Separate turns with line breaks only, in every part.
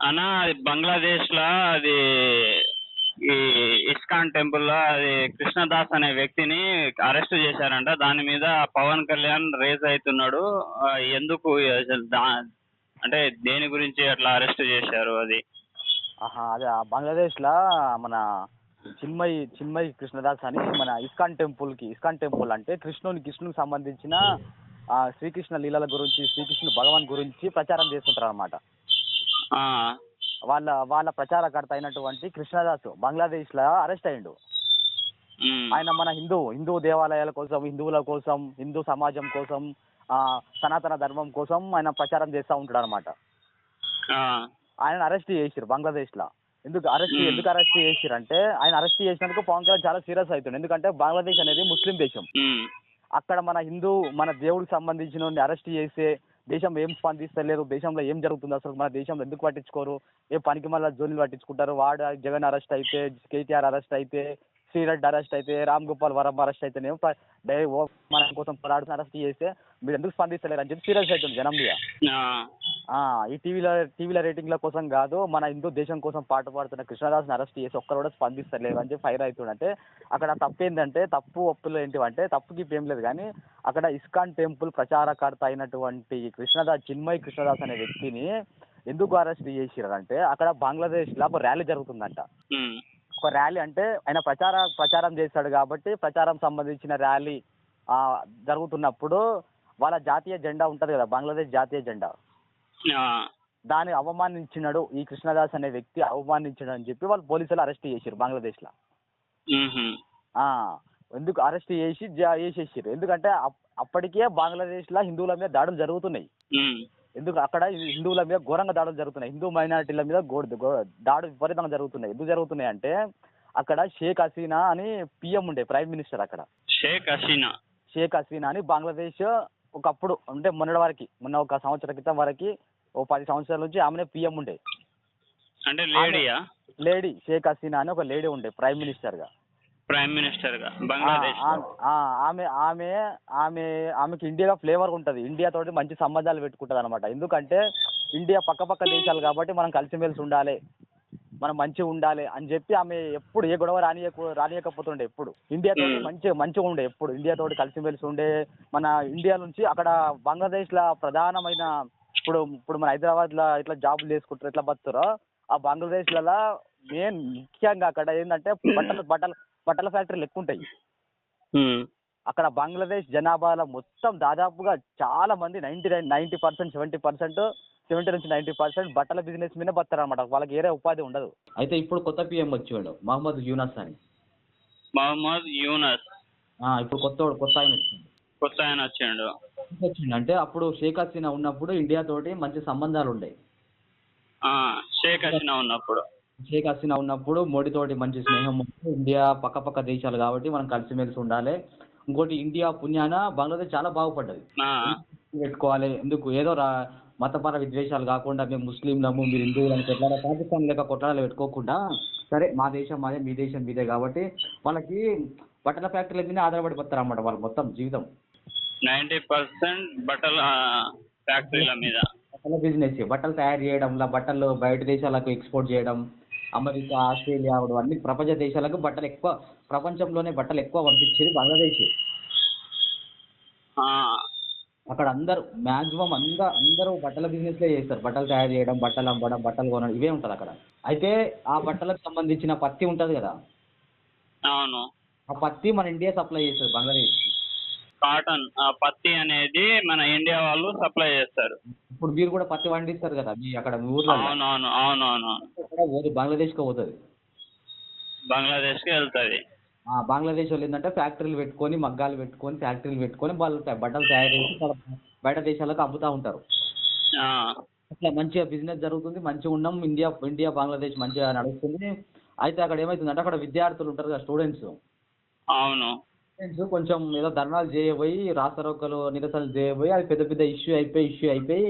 అన్న అది బంగ్లాదేశ్లో అది ఈ ఇస్కాన్ టెంపుల్లో అది కృష్ణదాస్ అనే వ్యక్తిని అరెస్ట్ చేశారంట. దాని మీద పవన్ కళ్యాణ్ రేజ్ అవుతున్నాడు. ఎందుకు అసలు దా అంటే దేని గురించి అట్లా అరెస్ట్ చేశారు అది?
ఆహా అదే ఆ బంగ్లాదేశ్లో మన చిన్మయి చిన్మయ్ కృష్ణదాస్ అని మన ఇస్కాన్ టెంపుల్కి ఇస్కాన్ టెంపుల్ అంటే కృష్ణుని కృష్ణునికి సంబంధించిన శ్రీకృష్ణ లీలల గురించి శ్రీకృష్ణ భగవాన్ గురించి ప్రచారం చేస్తుంటారు అనమాట వాళ్ళ వాళ్ళ ప్రచారకర్త అయినటువంటి కృష్ణదాస్ బంగ్లాదేశ్లో అరెస్ట్ అయ్యిండు. ఆయన మన హిందూ హిందూ దేవాలయాల కోసం హిందువుల కోసం హిందూ సమాజం కోసం ఆ, సనాతన ధర్మం కోసం ఆయన ప్రచారం చేస్తూ ఉంటాడు అనమాట ఆయన అరెస్ట్ చేసిరు బంగ్లాదేశ్లో. ఎందుకు అరెస్ట్. ఎందుకు అరెస్ట్ చేసిరు అంటే ఆయన అరెస్ట్ చేసినందుకు పవన్ కళ్యాణ్ చాలా సీరియస్ అవుతుంది ఎందుకంటే బంగ్లాదేశ్ అనేది ముస్లిం దేశం. అక్కడ మన హిందూ మన దేవుడికి సంబంధించిన అరెస్ట్ చేస్తే దేశం ఏం స్పందిస్తలేరు దేశంలో ఏం జరుగుతుంది అసలు? మన దేశంలో ఎందుకు పట్టించుకోరు? ఏ పనికి మళ్ళీ జోన్లు పట్టించుకుంటారు? వాడు జగన్ అరెస్ట్ అయితే కేటీఆర్ అరెస్ట్ అయితే శ్రీరెడ్డి అరెస్ట్ అయితే రామ్ గోపాల్ వరం అరెస్ట్ అయితేనేమో ప- డై ఓ మన కోసం పోరాడుతున్న అరెస్ట్ చేస్తే మీరు ఎందుకు స్పందిస్తలేరు అని చెప్పి సీరియస్ అవుతుంది జనం మీద. ఈ టీవీలో టీవీల రేటింగ్ల కోసం కాదు మన హిందూ దేశం కోసం పాటుపడుతున్న కృష్ణదాస్ని అరెస్ట్ చేసి ఒక్కరు కూడా స్పందిస్తలేరు అని చెప్పి ఫైర్ అవుతుండంటే అక్కడ తప్పు ఏంటంటే తప్పు ఒప్పులు ఏంటివంటే తప్పుకి ఏం లేదు కానీ అక్కడ ఇస్కాన్ టెంపుల్ ప్రచారకర్త అయినటువంటి కృష్ణదాస్ చిన్మయ్ కృష్ణదాస్ అనే వ్యక్తిని ఎందుకు అరెస్ట్ చేసిరంటే అక్కడ బంగ్లాదేశ్లో ఒక ర్యాలీ జరుగుతుందంట. ఒక ర్యాలీ అంటే ఆయన ప్రచార ప్రచారం చేస్తాడు కాబట్టి ప్రచారం సంబంధించిన ర్యాలీ జరుగుతున్నప్పుడు వాళ్ళ జాతీయ జెండా ఉంటుంది కదా బంగ్లాదేశ్ జాతీయ జెండా. దాన్ని అవమానించినాడు ఈ కృష్ణదాస్ అనే వ్యక్తి అవమానించాడు అని చెప్పి వాళ్ళు పోలీసులు అరెస్ట్ చేసారు బంగ్లాదేశ్లో.
ఉహుం,
ఆ, ఎందుకు అరెస్ట్ చేసి జా చేసేసారు ఎందుకంటే అప్- అప్పటికే బంగ్లాదేశ్లో హిందువుల మీద దాడులు జరుగుతున్నాయి. ఎందుకు అక్కడ హిందువుల మీద ఘోరంగా దాడులు జరుగుతున్నాయి. హిందూ మైనారిటీల మీద గో గో- దాడులు విపరీతంగా జరుగుతున్నాయి. ఎందుకు జరుగుతున్నాయి అంటే అక్కడ షేక్ హసీనా అని పిఎం ఉండే ప్రైమ్ మినిస్టర్ అక్కడ.
షేక్ హసీనా.
షేక్ హసీనా అని బంగ్లాదేశ్ ఒకప్పుడు అంటే మొన్నటి వరకు మొన్న ఒక సంవత్సరం క్రితం వరకు ఓ పది సంవత్సరాల నుంచి ఆమెనే పిఎం ఉండే.
అంటే లేడీయా?
లేడీ షేక్ హసీనా అని ఒక లేడీ ఉండే ప్రైమ్ మినిస్టర్గా.
ప్రైమ్ మినిస్టర్గా బంగ్లాదేశ్
ఆమె ఆమె ఆమె ఆమెకి ఇండియాలో ఫ్లేవర్ ఉంటుంది. ఇండియా తోటి మంచి సంబంధాలు పెట్టుకుంటుంది అనమాట ఎందుకంటే ఇండియా పక్క పక్క దేశాలు కాబట్టి మనం కలిసిమెలిసి ఉండాలి. మనం మంచిగా ఉండాలి అని చెప్పి ఆమె ఎప్పుడు ఏ గొడవ రానియకు రానియకపోతుండే ఎప్పుడు. ఇండియాతో
Hmm.
మంచి మంచిగా ఉండే ఎప్పుడు. ఇండియాతో కలిసిమెలిసి ఉండే మన ఇండియా నుంచి అక్కడ బంగ్లాదేశ్లో ప్రధానమైన ఇప్పుడు ఇప్పుడు మన హైదరాబాద్లో ఇట్లా జాబులు చేసుకుంటారు ఎట్లా బతుకుతారో ఆ బంగ్లాదేశ్లలో మెయిన్ ముఖ్యంగా అక్కడ ఏంటంటే బట్టల బట్టల బట్టల ఫ్యాక్టరీలు ఎక్కువ ఉంటాయి అక్కడ బంగ్లాదేశ్ జనాభాలో మొత్తం దాదాపుగా చాలా మంది ninety nine ninety percent seventy percent seventy నుంచి నైంటీ పర్సెంట్ బట్టల బిజినెస్ మీద బతారు అనమాట వాళ్ళకి వేరే ఉపాధి ఉండదు.
అయితే ఇప్పుడు కొత్త పిఎం వచ్చాడు మహమ్మద్ యూనస్ అని.
మహమ్మద్ యూనస్.
ఆ, ఇప్పుడు కొత్త కొత్త ఆయన వచ్చిండు.
కొత్త ఆయన వచ్చిండు.
వచ్చిండు. అంటే అప్పుడు షేక్ హసీనా ఉన్నప్పుడు ఇండియా తోటి మంచి సంబంధాలు ఉండే.
ఆ, షేక్ హసీనా ఉన్నప్పుడు.
షేక్ హసీనా ఉన్నప్పుడు మోడీతోటి మంచి స్నేహం ఇండియా పక్క పక్క దేశాలు కాబట్టి మనం కలిసిమెలిసి ఉండాలి. ఇంకోటి ఇండియా పుణ్యాన బంగ్లాదేశ్ చాలా బాగుపడ్డది. పెట్టుకోవాలి. ఎందుకు? ఏదో రా మతపర విద్వేషాలు కాకుండా మేము ముస్లింలము మీరు హిందువులని కొట్లాడ పాకిస్తాన్ లెక్క కొట్లాడలు పెట్టుకోకుండా సరే మా దేశం మాదే మీ దేశం మీదే కాబట్టి వాళ్ళకి బట్టల ఫ్యాక్టరీల మీద ఆధారపడిపోతారు అన్నమాట వాళ్ళు మొత్తం జీవితం.
నైంటీ పర్సెంట్ బట్టల ఫ్యాక్టరీల మీద.
బట్టల బిజినెస్ బట్టలు తయారు చేయడంలో బట్టలు బయట దేశాలకు ఎక్స్పోర్ట్ చేయడం అమెరికా ఆస్ట్రేలియా అన్ని ప్రపంచ దేశాలకు బట్టలు ఎక్కువ ప్రపంచంలోనే బట్టలు ఎక్కువ పంపించేది బంగ్లాదేశ్. అక్కడ అందరూ మాక్సిమం అందరూ అందరూ బట్టల బిజినెస్లే చేస్తారు. బట్టలు తయారు చేయడం బట్టలు అమ్మడం బట్టలు కొనడం ఇవే ఉంటుంది అక్కడ. అయితే ఆ బట్టలకు సంబంధించిన పత్తి ఉంటుంది కదా?
అవును.
ఆ పత్తి మన ఇండియా సప్లై చేస్తుంది బంగ్లాదేశ్.
కాటన్ ఆ పత్తి అనేది మన ఇండియా వాళ్ళు సప్లై చేస్తారు.
ఇప్పుడు మీరు కూడా పత్తి పండిస్తారు కదా మీ అక్కడ మీ ఊర్లో
అవునవును అవునవును.
పోదు బంగ్లాదేశ్కి పోతుంది.
బంగ్లాదేశ్కి వెళ్తుంది.
ఆ బంగ్లాదేశ్ వాళ్ళు ఏంటంటే ఫ్యాక్టరీలు పెట్టుకొని మగ్గాలు పెట్టుకొని ఫ్యాక్టరీలు పెట్టుకొని వాళ్ళు బట్టలు తయారు చేసి బయట దేశాలకు అమ్ముతూ ఉంటారు. అట్లా మంచిగా బిజినెస్ జరుగుతుంది మంచిగా ఉన్నాం ఇండియా ఇండియా బంగ్లాదేశ్ మంచిగా నడుస్తుంది. అయితే అక్కడ ఏమవుతుందంటే అక్కడ విద్యార్థులు ఉంటారు కదా స్టూడెంట్స్.
అవును.
స్టూడెంట్స్ కొంచెం ఏదో ధర్నాలు చేయబోయి రాస్తారోకలు నిరసనలు చేయబోయి అది పెద్ద పెద్ద ఇష్యూ అయిపోయి ఇష్యూ అయిపోయి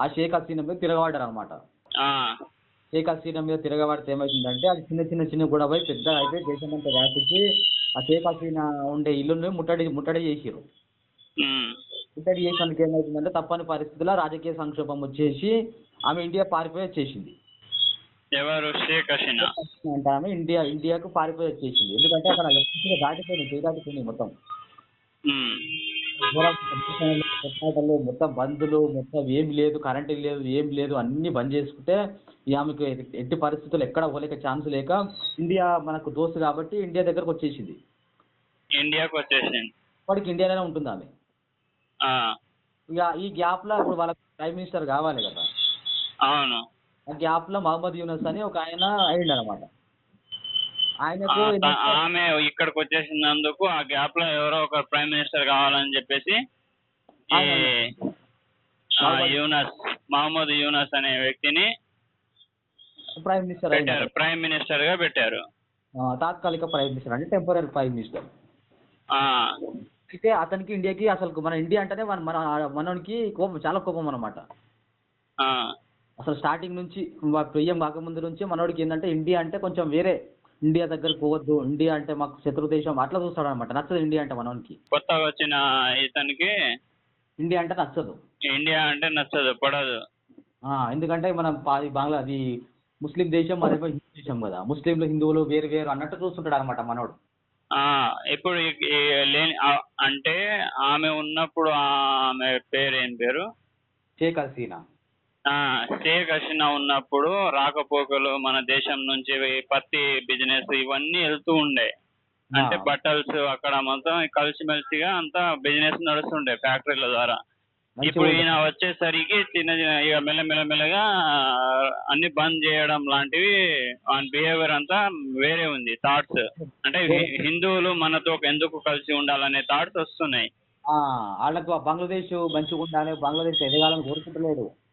ఆ షేక్ హసీనా మీద తిరగబడ్డారు అనమాట షేక్ హసీనా మీద తిరగబడితే ఏమవుతుందంటే అది చిన్న చిన్న చిన్న గొడవ పోయి పెద్దగా అయిపోయి దేశమంతా వ్యాపించి ఆ షేక్ హసీనా ఉండే ఇల్లుని ముట్టడి ముట్టడి చేసిరు ముట్టడి చేసినందుకు ఏమవుతుందంటే తప్పని పరిస్థితుల్లో రాజకీయ సంక్షోభం వచ్చేసి ఆమె ఇండియా పారిపోయి వచ్చేసింది.
ఎవరు? షేక్ హసీనా.
ఆమె ఇండియా ఇండియాకు పారిపోయి వచ్చేసింది. ఎందుకంటే అక్కడ దాటిపోయింది దాటిపోయింది మొత్తం. మొత్తం బందులు మొత్తం ఏం లేదు కరెంట్ లేదు ఏం లేదు అన్ని బంద్ చేసుకుంటే ఆమెకు ఎట్టి పరిస్థితులు ఎక్కడ పోలేక ఛాన్స్ లేక ఇండియా మనకు దోస్తు కాబట్టి ఇండియా దగ్గరకు వచ్చేసింది.
ఇండియాకి వచ్చేసింది.
వాడికి ఇండియాలోనే ఉంటుంది ఆమె? ఇక ఈ గ్యాప్లో ఇప్పుడు వాళ్ళ ప్రైమ్ మినిస్టర్ కావాలి కదా.
అవును.
ఆ గ్యాప్లో మహమ్మద్ యూనస్ అని ఒక ఆయన అయ్యిండు అనమాట ఆయనకు
ఆమె ఇక్కడికి వచ్చేసినందుకు ఆ గ్యాప్లో ఎవరో ఒక ప్రైమ్ మినిస్టర్ కావాలని చెప్పేసి యూనస్ మహమ్మద్ యూనస్ అనే వ్యక్తిని
ప్రైమ్ మినిస్టర్
పెట్టారు. ప్రైమ్ మినిస్టర్గా పెట్టారు
తాత్కాలిక ప్రైమ్ మినిస్టర్ అంటే టెంపరీ ప్రైమ్ మినిస్టర్. అయితే అతనికి ఇండియాకి అసలు మన ఇండియా అంటేనే మన మన మనోనికి కోపం చాలా కోపం అనమాట
ఆ,
అసలు స్టార్టింగ్ నుంచి ప్రియం కాకముందు నుంచి మనోడికి ఏంటంటే ఇండియా అంటే కొంచెం వేరే ఇండియా దగ్గరకు పోవద్దు ఇండియా అంటే మాకు శత్రు దేశం అట్లా చూస్తాడు అనమాట నచ్చదు ఇండియా అంటే మనోనికి.
కొత్తగా వచ్చిన ఇతనికి
ఇండియా అంటే నచ్చదు.
ఇండియా అంటే నచ్చదు పడదు.
ఎందుకంటే మనం బంగ్లా అది ముస్లిం దేశం అదేమో హిందూ దేశం కదా. ముస్లింలు హిందువులు వేరు వేరు అన్నట్టు చూస్తుంటాడు అనమాట మనోడు
ఇప్పుడు లేని అంటే ఆమె ఉన్నప్పుడు ఆమె పేరు ఏం పేరు?
షేక్ హసీనా
ఆ, షేక్ హసీనా ఉన్నప్పుడు రాకపోకలు మన దేశం నుంచి పత్తి బిజినెస్ ఇవన్నీ వెళ్తూ ఉండే. అంటే. బట్టల్స్ అక్కడ మొత్తం కలిసిమెలిసిగా అంతా బిజినెస్ నడుస్తుండే ఫ్యాక్టరీల ద్వారా. ఇప్పుడు. ఈయన వచ్చేసరికి చిన్న చిన్న ఇక మెల్లమెల్ల మెల్లగా అన్ని బంద్ చేయడం లాంటివి ఆయన బిహేవియర్ అంతా వేరే ఉంది థాట్స్ అంటే హిందువులు మనతో ఎందుకు కలిసి ఉండాలనే థాట్స్ వస్తున్నాయి.
వాళ్ళకు బంగ్లాదేశ్ మంచిగా ఉండాలి బంగ్లాదేశ్ ఎదగాలని కోరుకుంటలేడు
ఆ,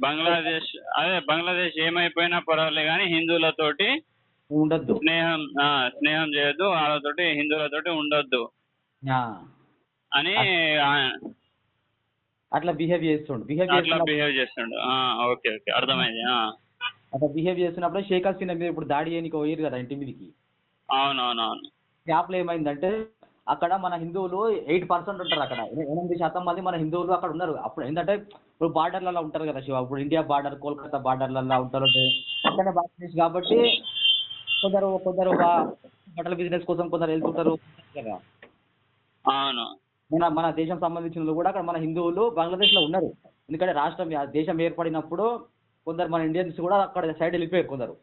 బంగ్లాదేశ్ అదే బంగ్లాదేశ్ ఏమైపోయినా పర్వాలేదు కానీ హిందువులతోటి
ఉండొద్దు.
స్నేహం ఆ, స్నేహం చేయొద్దు వాళ్ళతోటి హిందువులతోటి ఉండొద్దు. అని
అట్లా బిహేవ్ చేస్తుండు. బిహేవ్
అట్లా బిహేవ్ చేస్తుండు. ఓకే ఓకే అర్థమైంది.
అట్లా బిహేవ్ చేస్తున్నప్పుడు షేక్ హసీనా మీద ఇప్పుడు దాడి చేయడానికి పోయారు కదా ఇంటి మీదకి.
అవునవునవును.
గ్యాప్లో ఏమైందంటే అక్కడ మన హిందువులు ఎయిట్ పర్సెంట్ ఉంటారు అక్కడ. ఎన- ఎనిమిది శాతం మంది మన హిందువులు అక్కడ ఉన్నారు. అప్పుడు ఏంటంటే ఇప్పుడు బార్డర్లలో ఉంటారు కదా శివ. ఇప్పుడు ఇండియా బార్డర్ కోల్కతా బార్డర్లలో ఉంటారు. అక్కడనే బంగ్లాదేశ్ కాబట్టి కొందరు కొందరు బట్టల బిజినెస్ కోసం కొందరు వెళ్తుంటారు. కదా.
అవును.
మన మన దేశం సంబంధించిన కూడా అక్కడ మన హిందువులు బంగ్లాదేశ్లో ఉన్నారు. ఎందుకంటే రాష్ట్రం దేశం ఏర్పడినప్పుడు కొందరు మన ఇండియన్స్ కూడా అక్కడ సైడ్ వెళ్ళిపోయారు కొందరు.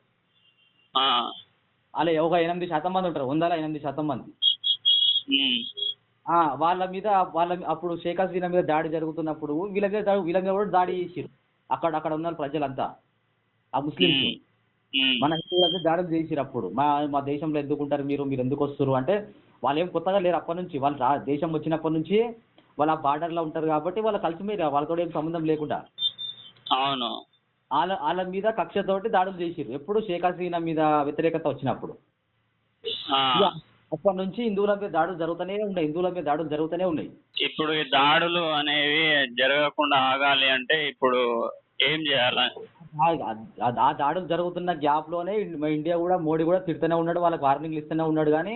అలా ఒక ఎనిమిది శాతం మంది ఉంటారు. వందల ఎనిమిది శాతం మంది. వాళ్ళ మీద వాళ్ళ అప్పుడు షేక్ హసీనా మీద దాడి జరుగుతున్నప్పుడు వీళ్ళ మీద దాడి- వీళ్ళ మీద కూడా దాడి చేసిరు అక్కడ అక్కడ ఉన్న ప్రజలంతా. ఆ ముస్లింస్ మన హిందువుల మీద దాడులు చేసిరు అప్పుడు. మా మా దేశంలో ఎందుకు ఉంటారు మీరు? మీరు ఎందుకు వస్తారు అంటే వాళ్ళు ఏం కొత్తగా లేరు అప్పటి నుంచి. వాళ్ళు దేశం వచ్చినప్పటి నుంచి వాళ్ళు బార్డర్లో ఉంటారు కాబట్టి వాళ్ళ కలిసి మీరు వాళ్ళతో ఏం సంబంధం లేకుండా.
అవును.
వాళ్ళ వాళ్ళ మీద కక్షతోటి దాడులు చేసిరు ఎప్పుడు షేక్ హసీనా మీద వ్యతిరేకత వచ్చినప్పుడు. అప్పటి నుంచి హిందువుల మీద దాడులు జరుగుతూనే ఉన్నాయి హిందువుల మీద దాడులు జరుగుతూనే ఉన్నాయి.
ఇప్పుడు ఈ దాడులు అనేవి జరగకుండా ఆగాలి అంటే ఇప్పుడు ఏం చేయాలి?
ఆ- దాడులు జరుగుతున్న గ్యాప్లోనే ఇండియా కూడా మోడీ కూడా తిడుతూనే ఉన్నాడు వాళ్ళకి వార్నింగ్లు ఇస్తూనే ఉన్నాడు కానీ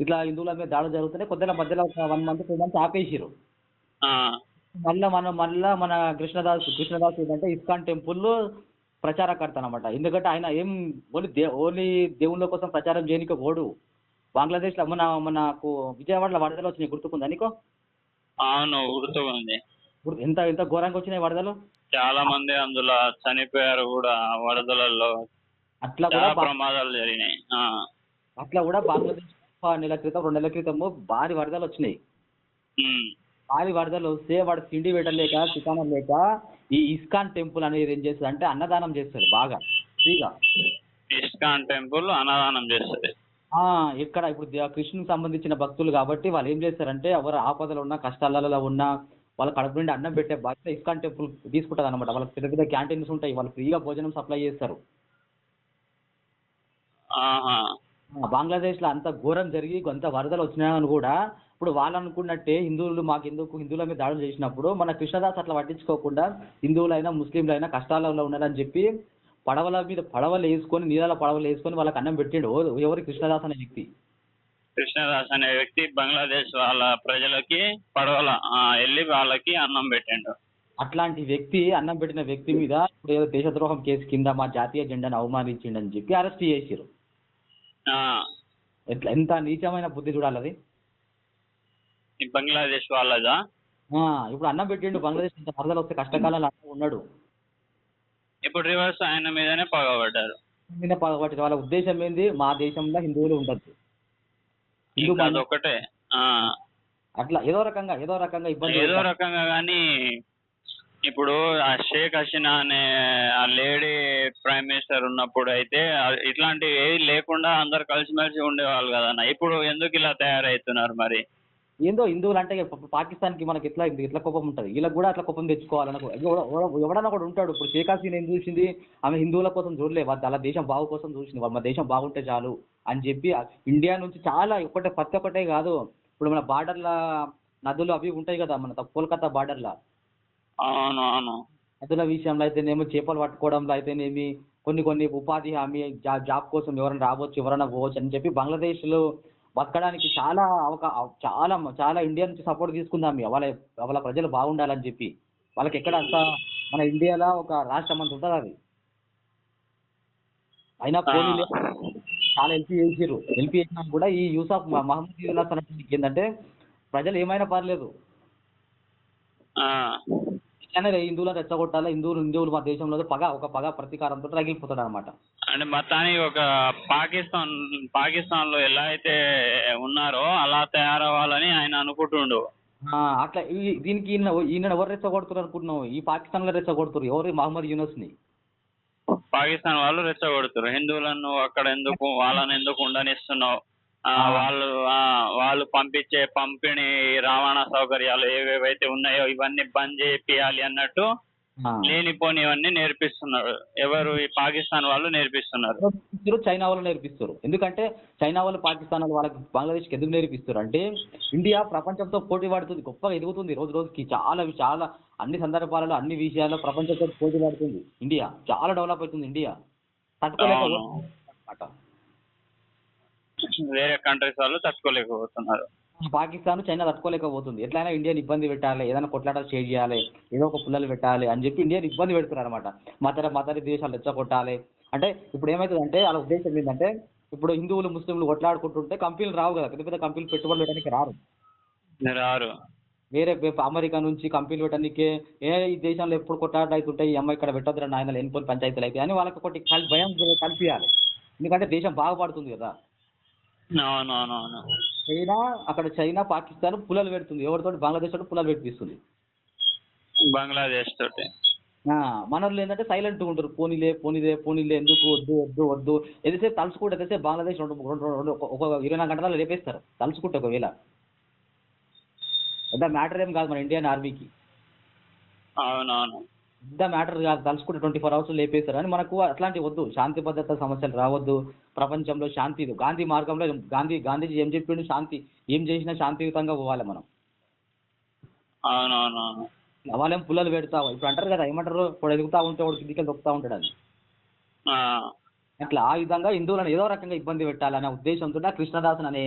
ఇట్లా హిందువుల మీద దాడులు జరుగుతున్నాయి కొద్దిగా మధ్యలో ఒక వన్ మంత్ టూ మంత్స్ ఆపేసిరు మళ్ళా మన మళ్ళా మన కృష్ణదాస్ కృష్ణదాస్ ఏంటంటే ఇస్కాన్ టెంపుల్లో ప్రచారకర్త అనమాట ఎందుకంటే ఆయన ఏం ఓన్లీ దే ఓన్లీ దేవుళ్ళ కోసం ప్రచారం చేయనిక పోడు. బంగ్లాదేశ్లో మన మనకు విజయవాడలో వరదలు వచ్చినాయి గుర్తుకుందా నీకు?
అవును గుర్తుకుంది.
గుర్తు- ఎంత ఎంత ఘోరంగా వచ్చినాయి వరదలు?
చాలా మంది అందులో చనిపోయారు కూడా వరదలలో.
అట్లా కూడా
ప్రమాదాలు జరిగినాయి.
అట్లా కూడా బంగ్లాదేశ్ నెల క్రితం రెండు నెలల క్రితము భారీ వరదలు వచ్చినాయి. భారీ వరదలు వస్తే వాడు తిండి పెట్టలేక చికానం లేక ఈ ఇస్కాన్ టెంపుల్ అనేది ఏం చేస్తుంది అంటే అన్నదానం చేస్తాడు బాగా ఫ్రీగా.
ఇస్కాన్ టెంపుల్ అన్నదానం చేస్తుంది.
ఇక్కడ ఇప్పుడు కృష్ణునికి సంబంధించిన భక్తులు కాబట్టి వాళ్ళు ఏం చేస్తారంటే ఎవరు ఆపదలో ఉన్న కష్టాలలో ఉన్న వాళ్ళ కడుపు నుండి అన్నం పెట్టే బాధ్యత ఇస్కాన్ టెంపుల్ తీసుకుంటుంది అనమాట వాళ్ళకి పెద్ద పెద్ద క్యాంటీన్స్ ఉంటాయి వాళ్ళు ఫ్రీగా భోజనం సప్లై చేస్తారు.
ఆహా.
ఆ, బంగ్లాదేశ్లో అంత ఘోరం జరిగి కొంత వరదలు వచ్చినాయని కూడా ఇప్పుడు వాళ్ళు అనుకున్నట్టే హిందువులు మాకు ఎందుకు హిందువుల మీద దాడులు చేసినప్పుడు మన కృష్ణదాస్ అట్లా పట్టించుకోకుండా హిందువులైనా ముస్లింలైనా కష్టాలలో ఉన్నారని చెప్పి పడవల మీద పడవలు వేసుకొని నీళ్ళ పడవలు వేసుకొని వాళ్ళకి అన్నం పెట్టిండు. ఎవరు- కృష్ణదాస్ అనే వ్యక్తి?
కృష్ణదాస్ అనే వ్యక్తి బంగ్లాదేశ్ వాళ్ళ ప్రజలకి పడవల వెళ్ళి వాళ్ళకి అన్నం పెట్టిండు.
అట్లాంటి వ్యక్తి అన్నం పెట్టిన వ్యక్తి మీద ఇప్పుడు ఏదో దేశద్రోహం కేసు కింద మా జాతీయ జెండాను అవమానించిండని చెప్పి అరెస్ట్ చేసిరు
ఆ,
ఎట్లా ఎంత నీచమైన బుద్ధి చూడాలి
బంగ్లాదేశ్ వాళ్ళదా?
ఇప్పుడు అన్నం పెట్టిండు బంగ్లాదేశ్ వరదలు వస్తే కష్టకాలంలో అన్నం ఉన్నాడు
ఇప్పుడు రివర్స్ ఆయన మీదనే పగబడ్డారు.
మీద వాళ్ళ ఉద్దేశం ఏంది? మా దేశంలో హిందువులు ఉండద్దు.
ఇంకా అదొకటే ఆ,
అట్లా ఏదో రకంగా ఏదో రకంగా ఇబ్బంది
ఏదో. రకంగా కానీ ఇప్పుడు ఆ షేక్ హసీనా అనే ఆ లేడీ ప్రైమ్ మినిస్టర్ ఉన్నప్పుడు అయితే ఇట్లాంటివి ఏవి లేకుండా అందరు కలిసిమెలిసి ఉండేవాళ్ళు కదన్న. ఇప్పుడు ఎందుకు ఇలా తయారవుతున్నారు మరి?
ఏందో హిందువులు అంటే పాకిస్తాన్కి మనకి ఎట్లా ఎట్లా కోపం ఉంటుంది? వీళ్ళకి కూడా అట్లా కోపం తెచ్చుకోవాలని ఎవడ- ఎవడ- ఎవడన్నా కూడా ఉంటాడు. ఇప్పుడు షేక్ హసీనా ఏం చూసింది? ఆమె హిందువుల కోసం చూడలే. వాళ్ళ అలా దేశం బాగు కోసం చూసింది. వాళ్ళ మన దేశం బాగుంటే చాలు అని చెప్పి ఇండియా నుంచి చాలా ఒకటే ప్రతి ఒక్కటే కాదు. ఇప్పుడు మన బార్డర్ల నదులు అవి ఉంటాయి కదా మన కోల్కతా బార్డర్ల.
అవును అవును.
నదుల విషయంలో అయితేనేమో చేపలు పట్టుకోవడంలో అయితేనేమి కొన్ని కొన్ని ఉపాధి హామీ జాబ్ కోసం ఎవరైనా రావచ్చు ఎవరైనా పోవచ్చు అని చెప్పి బంగ్లాదేశ్లో బతకడానికి చాలా అవకా చాలా చాలా ఇండియా నుంచి సపోర్ట్ తీసుకుంది వాళ్ళ వాళ్ళ ప్రజలు బాగుండాలని చెప్పి. వాళ్ళకి ఎక్కడ అంత మన ఇండియాలో ఒక రాష్ట్రం అంత ఉంటుంది అది? అయినా పోనీలే చాలా హెల్ప్ చేసిర్రు. హెల్ప్ చేసినా కూడా ఈ యూసఫ్ మహమ్మద్ యూనస్ అనేటువంటి ఏంటంటే ప్రజలు ఏమైనా పర్లేదు. ఇట్లానే హిందువులను రెచ్చగొట్టాలి? హిందువులు హిందువులు మా దేశంలో పగ ఒక పగ ప్రతీకారంతో రగిలిపోతాడు అనమాట
అంటే మొత్తానికి ఒక పాకిస్తాన్ పాకిస్తాన్లో ఎలా అయితే ఉన్నారో అలా తయారవ్వాలని ఆయన అనుకుంటుండు.
అట్లా ఈ- దీనికి ఈయన ఈయన ఎవరు రెచ్చగొడుతున్నారు అనుకుంటున్నావు? ఈ పాకిస్తాన్లో రెచ్చగొడుతున్నారు ఎవరు? మహమ్మద్ యూనస్ని
పాకిస్తాన్ వాళ్ళు రెచ్చగొడుతున్నారు హిందువులను అక్కడ ఎందుకు వాళ్ళని ఎందుకు ఉండనిస్తున్నావు. వాళ్ళు వాళ్ళు పంపించే పంపిణీ రవాణా సౌకర్యాలు ఏవేవైతే ఉన్నాయో ఇవన్నీ బంద్ చేపియాలి అన్నట్టు. లేనిపోనివన్నీ నేర్పిస్తున్నారు. ఎవరు ఈ పాకిస్తాన్ వాళ్ళు నేర్పిస్తున్నారు?
చైనా వాళ్ళు నేర్పిస్తారు. ఎందుకంటే చైనా వాళ్ళు పాకిస్తాన్ వాళ్ళు వాళ్ళకి బంగ్లాదేశ్కి ఎందుకు నేర్పిస్తారు? అంటే ఇండియా ప్రపంచంతో పోటీ పడుతుంది గొప్పగా ఎదుగుతుంది రోజు రోజుకి. చాలా చాలా అన్ని సందర్భాలలో అన్ని విషయాల్లో ప్రపంచంతో పోటీ పడుతుంది ఇండియా. చాలా డెవలప్ అవుతుంది ఇండియా. తట్టుకోలేక.
వేరే కంట్రీస్ వాళ్ళు తట్టుకోలేకపోతున్నారు.
పాకిస్తాన్ చైనా తట్టుకోలేకపోతుంది. ఎట్లయినా ఇండియాని ఇబ్బంది పెట్టాలి ఏదైనా కొట్లాట చేయాలి ఏదో ఒక పుల్లలు పెట్టాలి అని చెప్పి ఇండియాని ఇబ్బంది పెడుతున్నారు అనమాట మతర మతరి దేశాలు రెచ్చగొట్టాలి. అంటే ఇప్పుడు ఏమవుతుందంటే వాళ్ళ ఉద్దేశం ఏంటంటే ఇప్పుడు హిందువులు ముస్లింలు కొట్లాడుకుంటుంటే కంపెనీలు రావు కదా. పెద్ద పెద్ద కంపెనీలు పెట్టుబడులు పెట్టడానికి రారు.
రారు.
వేరే అమెరికా నుంచి కంపెనీలు పెట్టడానికి ఏ ఈ దేశంలో ఎప్పుడు కొట్లాట అవుతుంటాయి ఈ అమ్మాయి ఇక్కడ పెట్టొద్దురా నాయన లేనిపోని పంచాయతీలు అయితే అని వాళ్ళకి ఒకటి భయం కల్పించాలి ఎందుకంటే దేశం బాగుపడుతుంది కదా.
అవునవునవును
చైనా అక్కడ చైనా పాకిస్తాన్ పుల్లలు పెడుతుంది. ఎవరితో బంగ్లాదేశ్ తోటి పుల్లలు పెట్టిస్తుంది.
బంగ్లాదేశ్ తోటి.
ఆ, మన వాళ్ళు ఏంటంటే సైలెంట్గా ఉంటారు. పోనీలే పోనీలే పోనీలే ఎందుకు వద్దు వద్దు వద్దు. ఎంతసేపు తలుచుకుంటే ఎంతసేపు బంగ్లాదేశ్ రెండు రెండు రెండు ఒక- ఇరవై నాలుగు గంటలలో లేపేస్తారు. తలుచుకుంటే ఒకవేళ. పెద్ద మ్యాటర్ ఏం కాదు మన ఇండియన్ ఆర్మీకి.
అవునవును.
పెద్ద మ్యాటర్ కాదు. తలుచుకుంటే ట్వంటీ ఫోర్ అవర్స్ లేపేస్తారు. అని మనకు అట్లాంటివి వద్దు. శాంతి భద్రత సమస్యలు రావద్దు. ప్రపంచంలో శాంతి గాంధీ మార్గంలో గాంధీ గాంధీజీ ఏం చెప్పిండు? శాంతి. ఏం చేసినా శాంతియుతంగా పోవాలి మనం.
అవునవునవును.
వాళ్ళేం పుల్లలు పెడతావు? ఇప్పుడు అంటారు కదా ఏమంటారు? ఇప్పుడు ఎదుగుతా ఉంటే వాడు కిందికి దొక్కుతా ఉంటాడు అని. అట్లా ఆ విధంగా హిందువులను ఏదో రకంగా ఇబ్బంది పెట్టాలనే ఉద్దేశంతో కృష్ణదాసన్ అనే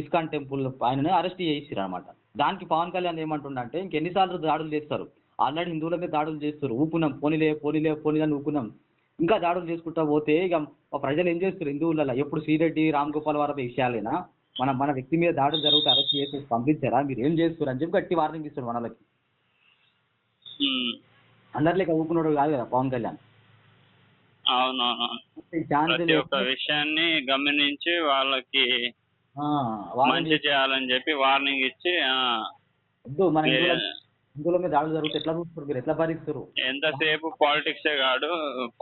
ఇస్కాన్ టెంపుల్ ఆయనని అరెస్ట్ చేసిరు అనమాట దానికి పవన్ కళ్యాణ్ ఏమంటుండంటే ఇంకెన్నిసార్లు దాడులు చేస్తారు? ఆల్రెడీ హిందువుల మీద దాడులు చేస్తారు. ఊపున్నాం పోనీలే పోనీలే పోనీలే అని ఊపున్నాం ఇంకా దాడులు చేసుకుంటా పోతే ఇక ప్రజలు ఏం చేస్తారు హిందువులలో ఎప్పుడు శ్రీరెడ్డి రామ్ గోపాల్ వారి విషయాలేనా? మన మన వ్యక్తి మీద దాడులు జరిగితే అరెస్ట్ చేసి పంపించారా? మీరు ఏం చేస్తారు అని చెప్పి గట్టి వార్నింగ్ ఇస్తారు మనలకి. అందరిలేక ఊపున్నాడు కాదు కదా పవన్ కళ్యాణ్.
అవునవును. ప్రతి ఒక్క విషయాన్ని గమనించి వాళ్ళకి
వార్నింగ్
మంచి చేయాలని చెప్పి వార్నింగ్ ఇచ్చి
హిందువుల మీద దాడులు జరిగితే ఎట్లా చూస్తారు మీరు? ఎట్లా భరిస్తారు?
ఎంతసేపు పాలిటిక్సే కాదు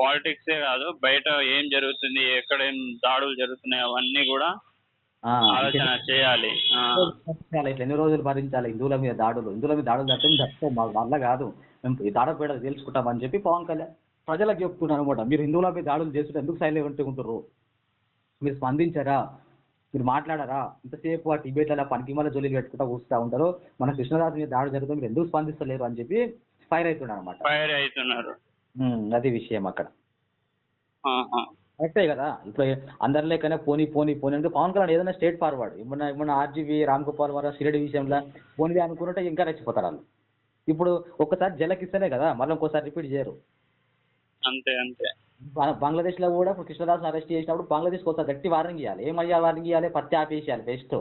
పాలిటిక్సే కాదు బయట ఏం జరుగుతుంది ఎక్కడ ఏం దాడులు జరుగుతున్నాయి అవన్నీ కూడా ఆలోచన చేయాలి.
ఎన్ని రోజులు భరించాలి హిందువుల మీద దాడులు? హిందువుల మీద దాడులు జరిగితే చస్తాం మా వల్ల కాదు. మేము ఈ దాడ పేడ తెలుసుకుంటామని చెప్పి పవన్ కళ్యాణ్ ప్రజలకు చెప్తున్నారు అనమాట మీరు హిందువుల మీద దాడులు చేస్తుంటే ఎందుకు సైలెంట్ ఉంటారు మీరు స్పందించారా? మీరు మాట్లాడారా? ఇంతసేపు ఆ టిబెట్ల పనికిమాల జోలిలు పెట్టుకుంటా కూర్చుంటా ఉంటారు. మన కృష్ణదాస్ మీద దాడి జరుగుతుంది మీరు ఎందుకు స్పందిస్తలేరు అని చెప్పి ఫైర్ అవుతున్నారు అనమాట
ఫైర్ అవుతున్నారు.
అది విషయం అక్కడ. కరెక్టే కదా? ఇప్పుడు అందరి లెక్కనే పోనీ పోనీ పోనీ అంటే పవన్ కళ్యాణ్ ఏదైనా స్టేట్ ఫార్వర్డ్. ఏమన్నా ఏమన్నా ఆర్జీవీ రామ్ గోపాల్ వర షిరెడ్డి విషయంలో పోనీ అనుకుంటే ఇంకా రెచ్చిపోతారు వాళ్ళు ఇప్పుడు ఒక్కసారి జలకి ఇస్తేనే కదా మళ్ళీ ఇంకోసారి రిపీట్ చేయరు.
అంతే అంతే.
బా- బంగ్లాదేశ్లో కూడా ఇప్పుడు కృష్ణదాస్ అరెస్ట్ చేసినప్పుడు బంగ్లాదేశ్కి ఒకసారి గట్టి వార్నింగ్ ఇవ్వాలి ఏమయ్యా వార్నింగ్ ఇవ్వాలి పత్తి ఆపేసేయాలి ఫస్ట్.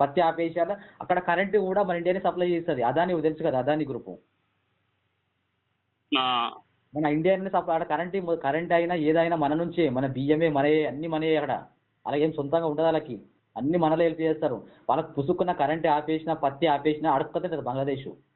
పత్తి ఆపేసేయాలి. అక్కడ కరెంట్ కూడా మన ఇండియానే సప్లై చేస్తుంది. అదాని తెలుసు కదా అదాని గ్రూపు. మన ఇండియానే సప్లై అక్కడ కరెంట్ కరెంట్ అయినా ఏదైనా మన నుంచే మన బియ్యమే మనయే అన్ని మనయే అక్కడ. అలాగేం సొంతంగా ఉండదు వాళ్ళకి. అన్ని మనలో హెల్ప్ చేస్తారు. వాళ్ళకి పుసుక్కున్న కరెంట్ ఆపేసినా పత్తి ఆపేసినా అడుక్కపోతే బంగ్లాదేశ్.